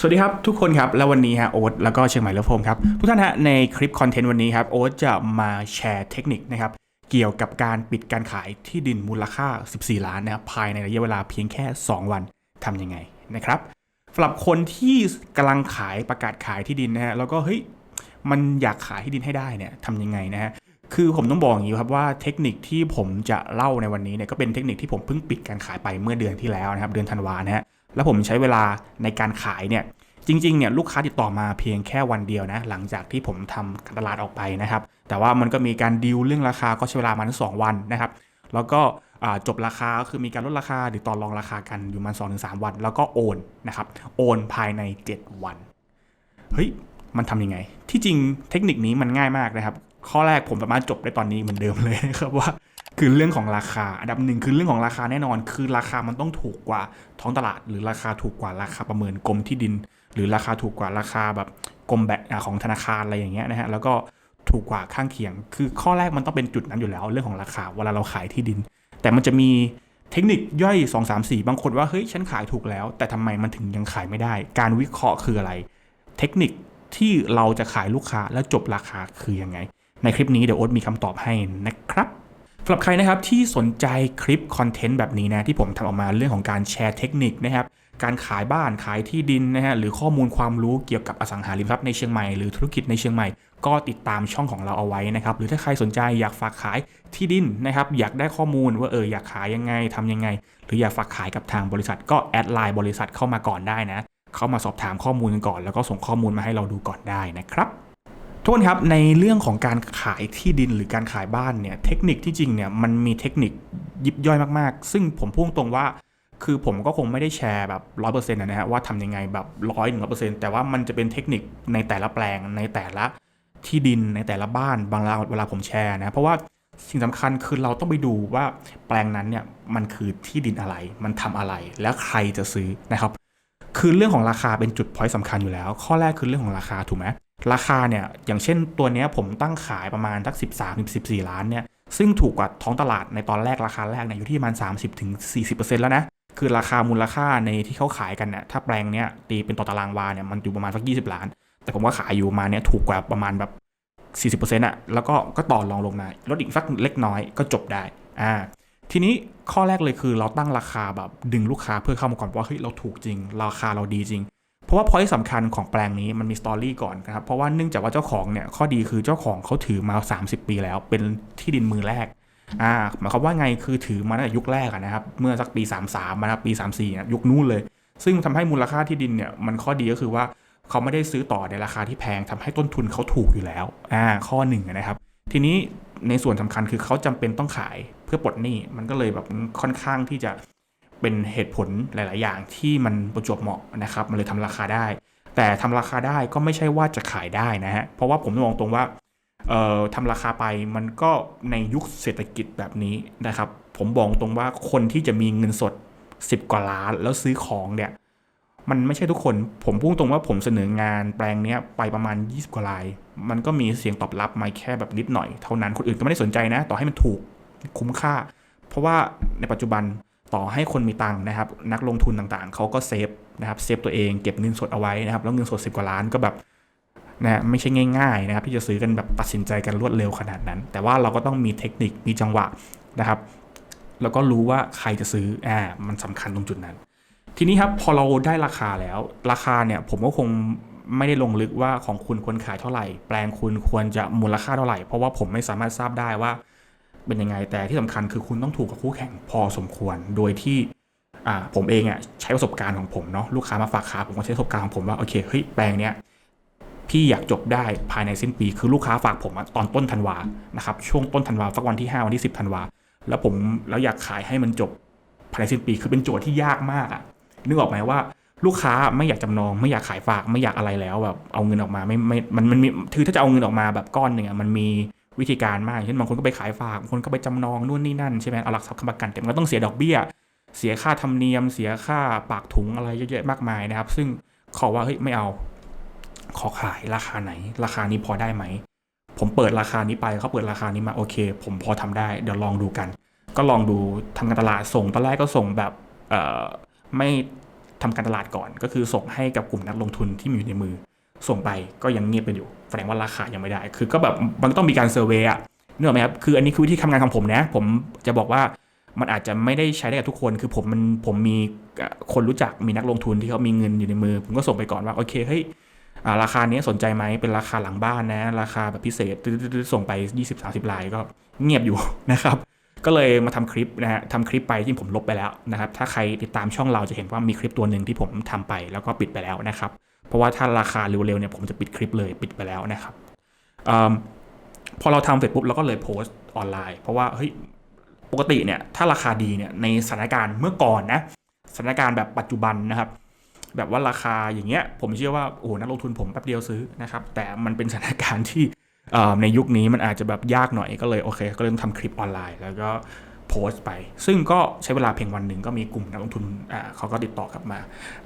สวัสดีครับทุกคนครับแล้ววันนี้ฮะโอ๊ตแล้วก็เชียงใหม่เลิฟโฮมครับทุกท่านฮะในคลิปคอนเทนต์วันนี้ครับโอ๊ตจะมาแชร์เทคนิคนะครับเกี่ยวกับการปิดการขายที่ดินมูลค่า 14 ล้านนะครับภายในระยะเวลาเพียงแค่ 2 วันทำยังไงนะครับสำหรับคนที่กำลังขายประกาศขายที่ดินนะฮะแล้วก็เฮ้ยมันอยากขายที่ดินให้ได้เนี่ยทำยังไงนะฮะคือผมต้องบอกอย่างนี้ครับว่าเทคนิคที่ผมจะเล่าในวันนี้เนี่ยก็เป็นเทคนิคที่ผมเพิ่งปิดการขายไปเมื่อเดือนที่แล้วนะครับเดือนธันวานะฮะ แล้วผมใช้เวลาในการขายเนี่ยจริงๆเนี่ยลูกค้าติดต่อมาเพียงแค่วันเดียวนะหลังจากที่ผมทำการตลาดออกไปนะครับ แต่ว่ามันก็มีการดีลเรื่องราคาก็ใช้เวลามาถึงสวันนะครับ แล้วก็จบราคาก็คือมีการลดราคาหรือต่อรองราคากันอยู่มัน2อถึงสวัน แล้วก็โอนนะครับโอนภายใน 7 วันเฮ้ยมันทำยังไง ที่จริงเทคนิคนี้มันง่ายมากนะครับ ข้อแรกผมสามารถจบได้ตอนนี้เหมือนเดิมเลยนะครับว่า คือเรื่องของราคาอันดับหนึ่งคือเรื่องของราคาแน่นอน คือราคามันต้องถูกกว่าท้องตลาด หรือราคาถูกกว่าราคาประเมินกรมที่ดิน หรือราคาถูกกว่าราคาแบบกรมแบงของธนาคารอะไรอย่างเงี้ยนะฮะแล้วก็ถูกกว่าข้างเคียง คือข้อแรกมันต้องเป็นจุดนั้นอยู่แล้ว เรื่องของราคาเวลาเราขายที่ดิน แต่มันจะมีเทคนิคย่อย 2 3 4 บางคนว่าเฮ้ยฉันขายถูกแล้ว แต่ทำไมมันถึงยังขายไม่ได้ การวิเคราะห์คืออะไร เทคนิคที่เราจะขายลูกค้าแล้วจบราคาคือยังไง ในคลิปนี้เดี๋ยวโอ๊ตมีคำตอบให้นะครับำหรับใครนะครับที่สนใจคลิปคอนเทนต์แบบนี้นะที่ผมทำออกมาเรื่องของการแชร์เทคนิคนะครับการขายบ้านขายที่ดินนะฮะหรือข้อมูลความรู้เกี่ยวกับอสังหาริมทรัพย์ในเชียงใหม่หรือธุรกิจในเชียงใหม่ ก็ติดตามช่องของเราเอาไว้นะครับหรือถ้าใครสนใจอยากฝากขายที่ดินนะครับอยากได้ข้อมูลว่าเอออยากขายยังไงทำยังไง หรืออยากฝากขายกับทางบริษัท ก็แอดไลน์บริษัทเข้ามาก่อนได้นะเข้ามาสอบถามข้อมูลกันก่อน แล้วก็ส่งข้อมูลมาให้เราดูก่อนได้นะครับ ทุกคนครับในเรื่องของการขายที่ดินหรือการขายบ้านเนี่ยเทคนิคที่จริงเนี่ยมันมีเทคนิคยิบย่อยมากๆ ซึ่งผมพูดตรงว่า คือผมก็คงไม่ได้แชร์แบบร้อยเปอร์เซ็นต์นะฮะว่าทำยังไงแบบร้อยหนึ่งร้อยเปอร์เซ็นต์แต่ว่ามันจะเป็นเทคนิคในแต่ละแปลงในแต่ละที่ดินในแต่ละบ้านบางเวลาผมแชร์นะเพราะว่าสิ่งสำคัญคือเราต้องไปดูว่าแปลงนั้นเนี่ยมันคือที่ดินอะไร มันทำอะไร แล้วใครจะซื้อนะครับ คือเรื่องของราคาเป็นจุดพอยต์สำคัญอยู่แล้ว ข้อแรกคือเรื่องของราคาถูกไหม ราคาเนี่ยอย่างเช่นตัวนี้ผมตั้งขายประมาณสัก 13ถึง14 ล้านเนี่ยซึ่งถูกกว่าท้องตลาดในตอนแรกราคาแรกเนี่ยอยู่ที่ประมาณ 30ถึง40%แล้วนะคือราคามูลค่าในที่เขาขายกันเนี่ยถ้าแปลงเนี้ยตีเป็นต่อตารางวาเนี่ยมันอยู่ประมาณสัก 20 ล้าน แต่ผมว่าขายอยู่มาเนี่ยถูกกว่าประมาณแบบ 40%อะแล้วก็ก็ต่อรองลงมาลดอีกสักเล็กน้อยก็จบได้อ่าทีนี้ข้อแรกเลยคือเราตั้งราคาแบบดึงลูกค้าเพื่อเข้ามาก่อนว่าเฮ้ยเราถูกจริง ราคาเราดีจริง เพราะว่าพอยต์สำคัญของแปลงนี้มันมีสตอรี่ก่อนนะครับ เพราะว่าเนื่องจากว่าเจ้าของเนี่ยข้อดีคือเจ้าของเขาถือมา 30 ปีแล้ว เป็นที่ดินมือแรกอ่าหมายความว่าไงคือถือมาตั้งแต่ยุคแรกนะครับ เมื่อสักปี 33นะครับปี 34นะยุคนู้นเลย ซึ่งทำให้มูลค่าที่ดินเนี่ยมันข้อดีก็คือว่าเขาไม่ได้ซื้อต่อในราคาที่แพงทำให้ต้นทุนเขาถูกอยู่แล้วอ่าข้อหนึ่งนะครับ ทีนี้ในส่วนสำคัญคือเขาจำเป็นต้องขายเพื่อปลดหนี้มันก็เลยแบบค่อนข้างที่จะ เป็นเหตุผลหลาย ๆ อย่างที่มันประจวบเหมาะนะครับ มันเลยทำราคาได้ แต่ทำราคาได้ก็ไม่ใช่ว่าจะขายได้นะฮะ เพราะว่าผมมองตรงว่าเอ่อทำราคาไปมันก็ในยุคเศรษฐกิจแบบนี้นะครับ ผมบอกตรงว่าคนที่จะมีเงินสด 10 กว่าล้านแล้วซื้อของเนี่ย มันไม่ใช่ทุกคน ผมพูดตรงว่าผมเสนองานแปลงเนี้ยไปประมาณ 20 กว่าลาย มันก็มีเสียงตอบรับมาแค่แบบนิดหน่อยเท่านั้น คนอื่นก็ไม่ได้สนใจนะ ต่อให้มันถูกคุ้มค่า เพราะว่าในปัจจุบัน ต่อให้คนมีตังค์นะครับ นักลงทุนต่างๆ เขาก็เซฟนะครับเซฟตัวเองเก็บเงินสดเอาไว้นะครับ แล้วเงินสด 10 กว่าล้านก็แบบนะไม่ใช่ง่ายๆนะครับที่จะซื้อกันแบบตัดสินใจกันรวดเร็วขนาดนั้น แต่ว่าเราก็ต้องมีเทคนิคมีจังหวะนะครับ แล้วก็รู้ว่าใครจะซื้ออ่ามันสำคัญตรงจุดนั้น ทีนี้ครับพอเราได้ราคาแล้ว ราคาเนี่ยผมก็คงไม่ได้ลงลึกว่าของคุณควรขายเท่าไหร่ แปลงคุณควรจะมูลค่าเท่าไหร่ เพราะว่าผมไม่สามารถทราบได้ว่า เป็นยังไง แต่ที่สำคัญคือคุณต้องถูกกับคู่แข่งพอสมควร โดยที่ผมเองอะใช้ประสบการณ์ของผมเนาะลูกค้ามาฝากขายผมก็ใช้ประสบการณ์ของผมว่าโอเคเฮ้ยแปลงเนี้ยพี่อยากจบได้ภายในสิ้นปี คือลูกค้าฝากผมตอนต้นธันวานะครับช่วงต้นธันวาสักวันที่ 5 วันที่ 10ธันวาแล้วผมแล้วอยากขายให้มันจบภายในสิ้นปีคือเป็นโจทย์ที่ยากมากอะนึกออกไหมว่าลูกค้าไม่อยากจำนองไม่อยากขายฝากไม่อยากอะไรแล้วแบบเอาเงินออกมาไม่ไม่มันมันมีคือถ้าจะเอาเงินออกมาแบบก้อนหนึ่งอะมันมี วิธีการมากเช่นบางคนก็ไปขายฝากบางคนก็ไปจำนองนู่นนี่นั่นใช่ไหมเอาหลักทรัพย์ค้ำประกันแต่มันก็ต้องเสียดอกเบี้ย เสียค่าธรรมเนียม เสียค่าปากถุงอะไรเยอะแยะมากมายนะครับ ซึ่งขอว่าเฮ้ยไม่เอา ขอขายราคาไหน ราคานี้พอได้ไหมผมเปิดราคานี้ไปเขาเปิดราคานี้มาโอเค ผมพอทำได้เดี๋ยวลองดูกัน ก็ลองดูทำการตลาดส่งตอนแรกก็ส่งแบบเอ่อไม่ทำการตลาดก่อน ก็คือส่งให้กับกลุ่มนักลงทุนที่มีอยู่ในมือ ส่งไปก็ยังเงียบไปอยู่แสดงว่าราคายังไม่ได้ คือก็แบบมันต้องมีการเซอร์เวยอะนึกออกไหมครับ คืออันนี้คือวิธีทำงานของผมนะ ผมจะบอกว่ามันอาจจะไม่ได้ใช้ได้กับทุกคน คือผมมันผมมีคนรู้จักมีนักลงทุนที่เขามีเงินอยู่ในมือ ผมก็ส่งไปก่อนว่าโอเคเฮ้ยราคานี้สนใจไหมเป็นราคาหลังบ้านนะ ราคาแบบพิเศษส่งไป 20-30ลายก็เงียบอยู่นะครับ ก็เลยมาทำคลิปนะฮะทำคลิปไปที่ผมลบไปแล้วนะครับ ถ้าใครติดตามช่องเราจะเห็นว่ามีคลิปตัวหนึ่งที่ผมทำไปแล้วก็ปิดไปแล้วนะครับ เพราะว่าถ้าราคาเร็วๆเนี่ยผมจะปิดคลิปเลยปิดไปแล้วนะครับอพอเราทำเสร็จปุ๊บเราก็เลยโพสต์ออนไลน์ เพราะว่าเฮ้ยปกติเนี่ยถ้าราคาดีเนี่ยในสถานการณ์เมื่อก่อนนะสถานการณ์แบบปัจจุบันนะครับแบบว่าราคาอย่างเงี้ยผมเชื่อว่าโอ้โหนักลงทุนผมแป๊บเดียวซื้อนะครับแต่มันเป็นสถานการณ์ที่ในยุคนี้มันอาจจะแบบยากหน่อยก็เลยโอเค ก็เริ่มทำคลิปออนไลน์ แล้วก็ โพสต์ไป ซึ่งก็ใช้เวลาเพียงวันหนึ่งก็มีกลุ่มนักลงทุนเขาก็ติดต่อกลับมา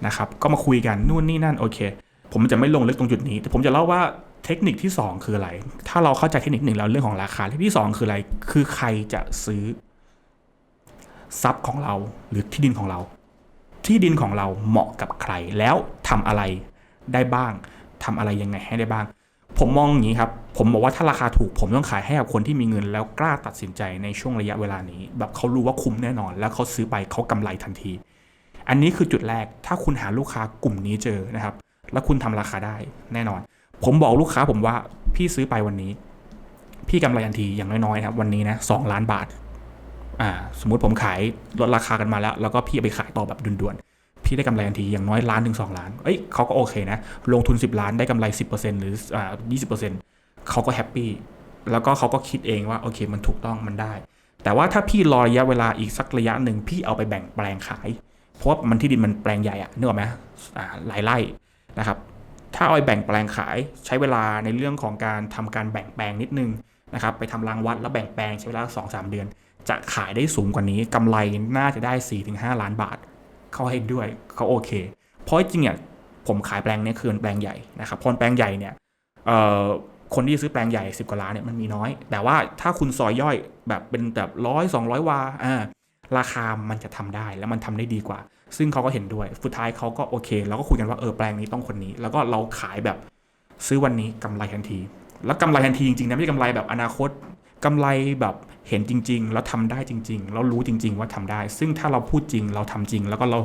นะครับก็มาคุยกันนู่นนี่นั่นโอเค ผมจะไม่ลงลึกตรงจุดนี้ แต่ผมจะเล่าว่าเทคนิคที่ 2 คืออะไร ถ้าเราเข้าใจเทคนิคหนึ่งแล้วเรื่องของราคาเทคนิคที่ 2 คืออะไร คือใครจะซื้อทรัพย์ของเราหรือที่ดินของเรา ที่ดินของเราเหมาะกับใครแล้วทำอะไรได้บ้างทำอะไรยังไงให้ได้บ้าง ผมมองอย่างนี้ครับ ผมบอกว่าถ้าราคาถูกผมต้องขายให้กับคนที่มีเงิน แล้วกล้าตัดสินใจในช่วงระยะเวลานี้ แบบเขารู้ว่าคุ้มแน่นอน แล้วเขาซื้อไปเขากำไรทันที อันนี้คือจุดแรกถ้าคุณหาลูกค้ากลุ่มนี้เจอนะครับ แล้วคุณทำราคาได้แน่นอน ผมบอกลูกค้าผมว่าพี่ซื้อไปวันนี้ พี่กำไรทันทีอย่างน้อยๆครับวันนี้นะสองล้านบาทอ่าสมมุติผมขายลดราคากันมาแล้ว แล้วก็พี่ไปขายต่อแบบด่วนๆ พี่ได้กำไรทันทีอย่างน้อยล้านถึงสองล้าน เอ้ยเขาก็โอเคนะ ลงทุน 10 ล้านได้กำไร 10%หรืออ่า20%เขาก็แฮปปี้แล้วก็เขาก็คิดเองว่าโอเคมันถูกต้องมันได้ แต่ว่าถ้าพี่รอระยะเวลาอีกสักระยะหนึ่งพี่เอาไปแบ่งแปลงขาย เพราะว่ามันที่ดินมันแปลงใหญ่อะนึกออกไหมอ่าหลายไร่นะครับถ้าเอาไปแบ่งแปลงขายใช้เวลาในเรื่องของการทำการแบ่งแปลงนิดนึงนะครับไปทำรางวัดแล้วแบ่งแปลงใช้เวลา2-3 เดือน จะขายได้สูงกว่านี้กำไรน่าจะได้ 4-5 ล้านบาท เขาให้ด้วยเขาโอเค เพราะจริงเนี่ยผมขายแปลงเนี้คือแปลงใหญ่นะครับพราะแปลงใหญ่เนี่ยคนที่ซื้อแปลงใหญ่ 10 กว่าล้านเนี่ยมันมีน้อย แต่ว่าถ้าคุณซอยย่อยแบบเป็นแบบร้อยสองร้อยวาอ่าราคามันจะทำได้แล้วมันทำได้ดีกว่า ซึ่งเขาก็เห็นด้วยสุดท้ายเขาก็โอเคแล้วก็คุยกันว่าเออแปลงนี้ต้องคนนี้ แล้วก็เราขายแบบซื้อวันนี้กำไรทันที แล้วกำไรทันทีจริงๆนะไม่ใช่กำไรแบบอนาคต กำไรแบบเห็นจริง ๆ แล้วทำได้จริง ๆ แล้วรู้จริง ๆ ว่าทำได้ ซึ่งถ้าเราพูดจริงเราทำจริง แล้วก็เรา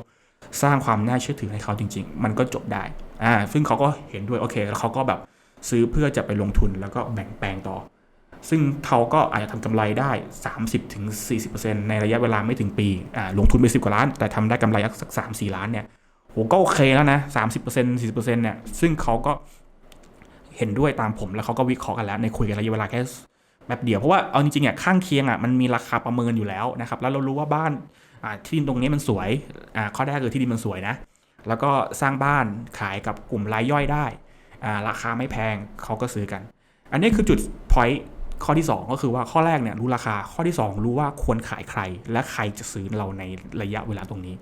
สร้างความน่าเชื่อถือให้เขาจริง ๆ มันก็จบได้อ่าซึ่งเขาก็เห็นด้วยโอเค แล้วเขาก็แบบซื้อเพื่อจะไปลงทุนแล้วก็แบ่งแปลงต่อ ซึ่งเขาก็อาจจะทำกำไรได้ 30-40%ในระยะเวลาไม่ถึงปีอ่าลงทุนไป10กว่าล้าน แต่ทำได้กำไรสัก3-4ล้านเนี่ยโหก็โอเคแล้วนะ30% 40%เนี่ยซึ่งเขาก็เห็นด้วยตามผมแล้วเขาก็วิเคราะห์กันแล้วในคุยกันระยะเวลาแค่ แป๊บเดียวเพราะว่าเอาจริงๆอะข้างเคียงอะมันมีราคาประเมินอยู่แล้วนะครับแล้วเรารู้ว่าบ้านที่ดินตรงนี้มันสวยข้อแรกคือที่ดินมันสวยนะ แล้วก็สร้างบ้านขายกับกลุ่มรายย่อยได้ ราคาไม่แพงเขาก็ซื้อกัน อันนี้คือจุด point ข้อที่ 2 ก็คือว่าข้อแรกเนี่ยรู้ราคาข้อที่ 2 รู้ว่าควรขายใคร และใครจะซื้อเราในระยะเวลาตรงนี้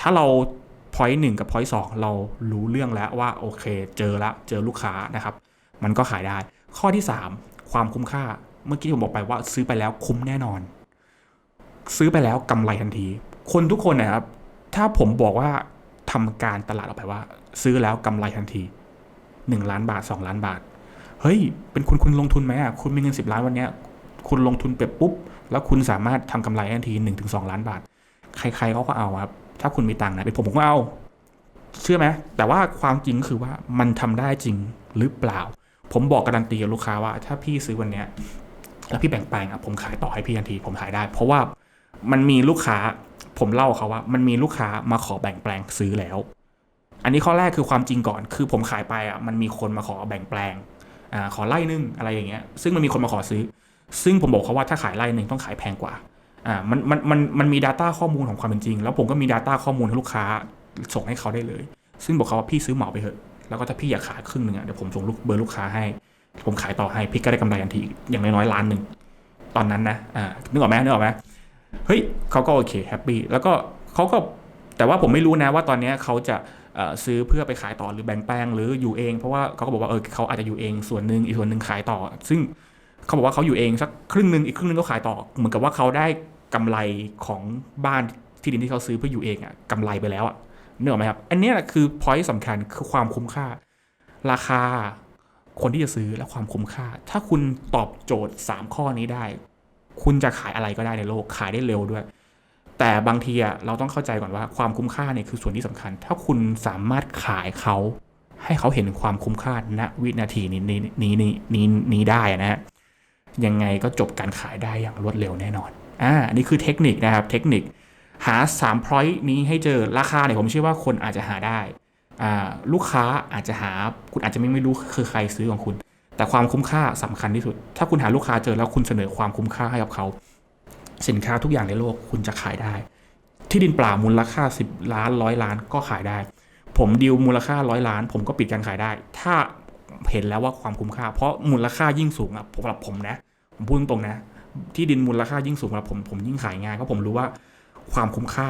ถ้าเรา point 1กับ point 2เรารู้เรื่องแล้วว่าโอเค เจอละเจอลูกค้านะครับ มันก็ขายได้ ข้อที่ 3 ความคุ้มค่า เมื่อกี้ผมบอกไปว่าซื้อไปแล้วคุ้มแน่นอน ซื้อไปแล้วกำไรทันที คนทุกคนนะครับ ถ้าผมบอกว่าทำการตลาดออกไปว่า ซื้อแล้วกำไรทันที 1 ล้านบาท 2 ล้านบาท เฮ้ย เป็นคุณคุณลงทุนไหมอะคุณมีเงิน 10 ล้านวันเนี้ยคุณลงทุนไปปุ๊บ แล้วคุณสามารถทำกำไรทันที 1-2 ล้านบาท ใครๆเขาก็เอาครับถ้าคุณมีตังค์นะเป็นผมผมก็เอา เชื่อไหมแต่ว่าความจริงคือว่ามันทำได้จริงหรือเปล่า ผมบอกการันตีกับลูกค้าว่า ถ้าพี่ซื้อวันเนี้ยแล้วพี่แบ่งแปลงอะผมขายต่อให้พี่ทันที ผมขายได้ เพราะว่ามันมีลูกค้าผมเล่าเขาว่า มันมีลูกค้ามาขอแบ่งแปลงซื้อแล้ว อันนี้ข้อแรกคือความจริงก่อน คือผมขายไปอะมันมีคนมาขอแบ่งแปลงอ่าขอไล่นึงอะไรอย่างเงี้ย ซึ่งมันมีคนมาขอซื้อ ซึ่งผมบอกเขาว่าถ้าขายไล่หนึ่งต้องขายแพงกว่าอ่ามันมันมันมันมี Data ข้อมูลของความเป็นจริง แล้วผมก็มี Data ข้อมูลให้ลูกค้าส่งให้เขาได้เลย ซึ่งบอกเขาว่าพี่ซื้อเหมาไปเถอะ แล้วก็ถ้าพี่อยากขายครึ่งหนึ่งอะเดี๋ยวผมส่งลูกเบอร์ลูกค้าให้ ผมขายต่อให้พี่ก็ได้กำไรทันทีอย่างน้อยๆล้านหนึ่งตอนนั้นนะอ่านึกออกไหมนึกออกไหมเฮ้ยเขาก็โอเคแฮปปี้แล้วก็เขาก็แต่ว่าผมไม่รู้นะว่าตอนนี้เขาจะซื้อเพื่อไปขายต่อหรือแบ่งแปลงหรืออยู่เอง เพราะว่าเขาก็บอกว่าเออเขาอาจจะอยู่เองส่วนหนึ่งอีกส่วนหนึ่งขายต่อ ซึ่งเขาบอกว่าเขาอยู่เองสักครึ่งหนึ่งอีกครึ่งหนึ่งก็ขายต่อ เหมือนกับว่าเขาได้กำไรของบ้านที่ดินที่เขาซื้อเพื่ออยู่เองอะกำไรไปแล้วอะ เนึกออไหมครับ อันนี้แหละคือ point สำคัญคือความคุ้มค่า ราคาคนที่จะซื้อและความคุ้มค่า ถ้าคุณตอบโจทย์ 3 ข้อนี้ได้ คุณจะขายอะไรก็ได้ในโลก ขายได้เร็วด้วย แต่บางทีเราต้องเข้าใจก่อนว่าความคุ้มค่าเนี่ยคือส่วนที่สำคัญ ถ้าคุณสามารถขายเขา ให้เขาเห็นความคุ้มค่าณวินาทีนี้นี้นี้นี้นี้ได้นะฮะ ยังไงก็จบการขายได้อย่างรวดเร็วแน่นอน อ่าอันนี้คือเทคนิคนะครับ เทคนิค หา3 point นี้ให้เจอราคาเนี่ยผมเชื่อว่าคนอาจจะหาได้ ลูกค้าอาจจะหาคุณอาจจะไม่ไม่รู้คือใครซื้อของคุณ แต่ความคุ้มค่าสำคัญที่สุด ถ้าคุณหาลูกค้าเจอแล้วคุณเสนอความคุ้มค่าให้กับเขา สินค้าทุกอย่างในโลกคุณจะขายได้ ที่ดินเปล่ามูลค่า 10 ล้านร้อยล้านก็ขายได้ ผมดีลมูลค่าร้อยล้าน ผมก็ปิดการขายได้ ถ้าเห็นแล้วว่าความคุ้มค่า เพราะมูลค่ายิ่งสูงอะสำหรับผมนะผมพูดตรงๆนะ ที่ดินมูลค่ายิ่งสูงสำหรับผมผมยิ่งขายง่ายเพราะผมรู้ว่า ความคุ้มค่า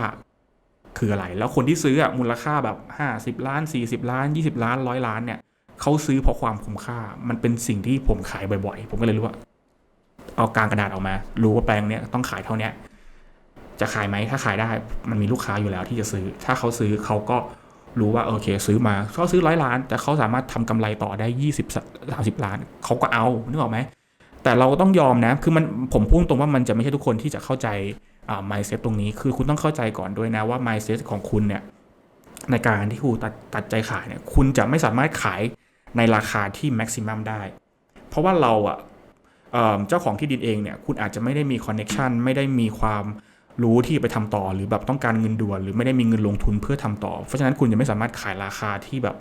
คืออะไร แล้วคนที่ซื้ออะมูลค่าแบบห้าสิบล้านสี่สิบล้านยี่สิบล้านร้อยล้านเนี่ยเขาซื้อเพราะความคุ้มค่า มันเป็นสิ่งที่ผมขายบ่อยๆ ผมก็เลยรู้ว่า เอากลางกระดาษออกมา รู้ว่าแปลงเนี้ยต้องขายเท่าเนี้ยจะขายไหมถ้าขายได้ มันมีลูกค้าอยู่แล้วที่จะซื้อ ถ้าเขาซื้อเขาก็รู้ว่าโอเค ซื้อมาเขาซื้อร้อยล้าน แต่เขาสามารถทำกำไรต่อได้ยี่สิบสามสิบล้านเขาก็เอานึกออกไหมแต่เราต้องยอมนะ คือมันผมพูดตรงว่ามันจะไม่ใช่ทุกคนที่จะเข้าใจ อ่า mindset ตรงนี้คือคุณต้องเข้าใจก่อนด้วยนะว่า mindset ของคุณเนี่ยในการที่คุณตัดตัดใจขายเนี่ยคุณจะไม่สามารถขายในราคาที่ maximum ได้ เพราะว่าเราอะเอ่อเจ้าของที่ดินเองเนี่ยคุณอาจจะไม่ได้มี connection ไม่ได้มีความรู้ที่ไปทำต่อหรือแบบต้องการเงินด่วน หรือไม่ได้มีเงินลงทุนเพื่อทำต่อ เพราะฉะนั้นคุณจะไม่สามารถขายราคาที่แบบ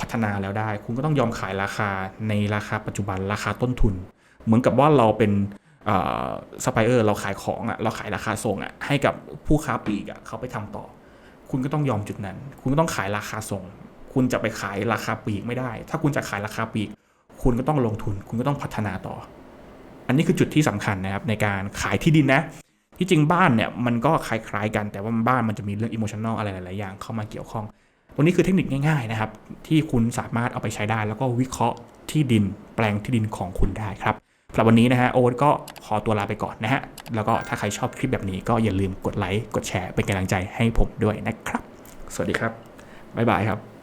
พัฒนาแล้วได้ คุณก็ต้องยอมขายราคาในราคาปัจจุบันราคาต้นทุน เหมือนกับว่าเราเป็น ซัพพลายเออร์เราขายของอะ่ะเราขายราคาส่งอะ่ะให้กับผู้ค้าปลีกอะ่ะเขาไปทำต่อ คุณก็ต้องยอมจุดนั้น คุณก็ต้องขายราคาส่ง คุณจะไปขายราคาปลีกไม่ได้ ถ้าคุณจะขายราคาปลีก คุณก็ต้องลงทุน คุณก็ต้องพัฒนาต่อ อันนี้คือจุดที่สำคัญนะครับในการขายที่ดินนะที่จริงบ้านเนี่ยมันก็คล้ายๆกันแต่ว่าบ้านมันจะมีเรื่องอิโมชัน a ลอะไรหลายๆอย่างเข้ามาเกี่ยวข้อง ตรงนี้คือเทคนิคง่ายๆนะครับ ที่คุณสามารถเอาไปใช้ได้ แล้วก็วิเคราะห์ที่ดินแปลงที่ดินของคุณได้ครับ หรับวันนี้นะฮะโอ๊ตก็ขอตัวลาไปก่อนนะฮะ แล้วก็ถ้าใครชอบคลิปแบบนี้ก็อย่าลืมกดไลค์กดแชร์เป็นกำลังใจให้ผมด้วยนะครับ สวัสดีครับบ๊ายบายครับ